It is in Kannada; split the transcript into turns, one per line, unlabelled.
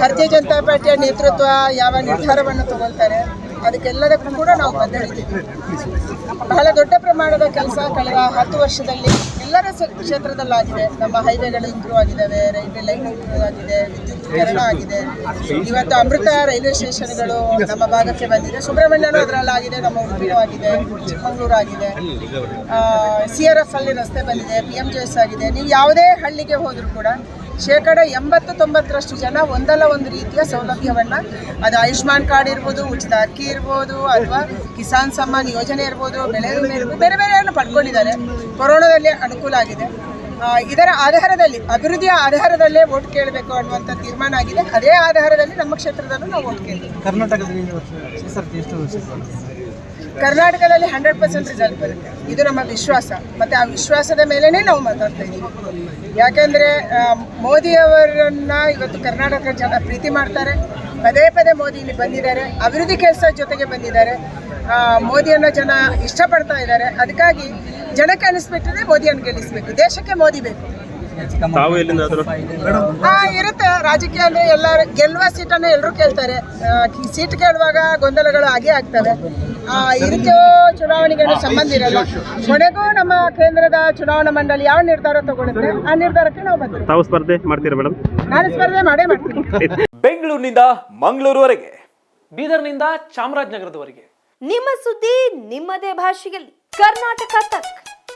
ಭಾರತೀಯ ಜನತಾ ಪಾರ್ಟಿಯ ನೇತೃತ್ವ ಯಾವ ನಿರ್ಧಾರವನ್ನು ತಗೊಳ್ತಾರೆ, ಅದಕ್ಕೆಲ್ಲದಕ್ಕೂ ಕೂಡ ನಾವು ಬದ್ಧರಿದ್ದೀವಿ. ಬಹಳ ದೊಡ್ಡ ಪ್ರಮಾಣದ ಕೆಲಸ ಕಳೆದ ಹತ್ತು ವರ್ಷದಲ್ಲಿ ಎಲ್ಲರ ಕ್ಷೇತ್ರದಲ್ಲಾಗಿದೆ. ನಮ್ಮ ಹೈವೇಗಳು ಇಂಪ್ರೂವ್ ಆಗಿದ್ದಾವೆ, ರೈಲ್ವೆ ಲೈನ್ ಇಂಪ್ರೂವ್ ಆಗಿದೆ, ವಿದ್ಯುತ್ಕರಣ ಆಗಿದೆ. ಇವತ್ತು ಅಮೃತ ರೈಲ್ವೆ ಸ್ಟೇಷನ್ಗಳು ನಮ್ಮ ಭಾಗಕ್ಕೆ ಬಂದಿದೆ. ಸುಬ್ರಹ್ಮಣ್ಯನೂ ಅದರಲ್ಲಾಗಿದೆ ನಮ್ಮ ಉಡುಪಿನೂ ಆಗಿದೆ, ಚಿಕ್ಕಮಗಳೂರು ಆಗಿದೆ. ಸಿ ಆರ್ ಎಫ್ ಅಲ್ಲಿ ರಸ್ತೆ ಬಂದಿದೆ, ಪಿ ಎಂ ಜೆ ಎಸ್ ಆಗಿದೆ. ನೀವು ಯಾವುದೇ ಹಳ್ಳಿಗೆ ಹೋದರೂ ಕೂಡ ಶೇಕಡ ಎಂಬತ್ತು ತೊಂಬತ್ತರಷ್ಟು ಜನ ಒಂದಲ್ಲ ಒಂದು ರೀತಿಯ ಸೌಲಭ್ಯವನ್ನು ಅದು ಆಯುಷ್ಮಾನ್ ಕಾರ್ಡ್ ಇರ್ಬೋದು ಉಚಿತ ಅಕ್ಕಿ ಇರ್ಬೋದು ಅಥವಾ ಕಿಸಾನ್ ಸಮ್ಮಾನ್ ಯೋಜನೆ ಇರ್ಬೋದು ಬೆಳೆ ವಿಮೆ ಇರ್ಬೋದು ಬೇರೆ ಬೇರೆಯನ್ನು ಪಡ್ಕೊಂಡಿದ್ದಾರೆ. ಕೊರೋನಾದಲ್ಲಿ ಅನುಕೂಲ ಆಗಿದೆ. ಇದರ ಆಧಾರದಲ್ಲಿ ಅಭಿವೃದ್ಧಿಯ ಆಧಾರದಲ್ಲೇ ವೋಟ್ ಕೇಳಬೇಕು ಅನ್ನುವಂಥ ತೀರ್ಮಾನ ಆಗಿದೆ. ಅದೇ ಆಧಾರದಲ್ಲಿ ನಮ್ಮ ಕ್ಷೇತ್ರದಲ್ಲೂ ನಾವು ವೋಟ್ ಕೇಳ್ತೀವಿ.
ಕರ್ನಾಟಕದಲ್ಲಿ
ಕರ್ನಾಟಕದಲ್ಲಿ ಹಂಡ್ರೆಡ್ ಪರ್ಸೆಂಟ್ ರಿಸಲ್ಟ್ ಬರುತ್ತೆ. ಇದು ನಮ್ಮ ವಿಶ್ವಾಸ. ಮತ್ತು ಆ ವಿಶ್ವಾಸದ ಮೇಲೇ ನಾವು ಮಾತಾಡ್ತಾ ಇದ್ದೀವಿ. ಯಾಕೆಂದರೆ ಮೋದಿಯವರನ್ನು ಇವತ್ತು ಕರ್ನಾಟಕ ಜನ ಪ್ರೀತಿ ಮಾಡ್ತಾರೆ. ಪದೇ ಪದೇ ಮೋದಿ ಇಲ್ಲಿ ಬಂದಿದ್ದಾರೆ. ಅಭಿವೃದ್ಧಿ ಕೆಲಸ ಜೊತೆಗೆ ಬಂದಿದ್ದಾರೆ. ಮೋದಿಯನ್ನ ಜನ ಇಷ್ಟಪಡ್ತಾ ಇದ್ದಾರೆ. ಅದಕ್ಕಾಗಿ ಜನಕ್ಕೆ ಅನಿಸ್ಬಿಟ್ಟರೆ ಮೋದಿಯನ್ನು ಗೆಲ್ಲಿಸಬೇಕು. ದೇಶಕ್ಕೆ ಮೋದಿ ಬೇಕು. ಇರುತ್ತೆ. ರಾಜಕೀಯ ಅಂದ್ರೆ ಎಲ್ಲರೂ ಗೆಲ್ಲುವ ಸೀಟನ್ನು ಎಲ್ಲರೂ ಕೇಳ್ತಾರೆ. ಸೀಟ್ ಕೇಳುವಾಗ ಗೊಂದಲಗಳು ಆಗೇ ಆಗ್ತವೆ. ಇದಕ್ಕೆ ಚುನಾವಣೆಗೆ ಸಂಬಂಧ ಇರಲ್ಲ. ಕೊನೆಗೂ ನಮ್ಮ ಕೇಂದ್ರದ ಚುನಾವಣಾ ಮಂಡಳಿ ಯಾವ ನಿರ್ಧಾರ ತಗೊಳುತ್ತೆ ಆ ನಿರ್ಧಾರಕ್ಕೆ ನಾವು ಬಂದ್ವಿ.
ತಾವು ಸ್ಪರ್ಧೆ ಮಾಡ್ತೀರಾ ಮೇಡಮ್?
ನಾನು ಸ್ಪರ್ಧೆ ಮಾಡೇ ಮಾಡ್ತೀನಿ.
ಬೆಂಗಳೂರಿನಿಂದ ಮಂಗಳೂರುವರೆಗೆ
ಬೀದರ್ನಿಂದ ಚಾಮರಾಜನಗರದವರೆಗೆ.
ನಿಮ್ಮ ಸುದ್ದಿ ನಿಮ್ಮದೇ ಭಾಷೆಯಲ್ಲಿ. ಕರ್ನಾಟಕ ತಕ್.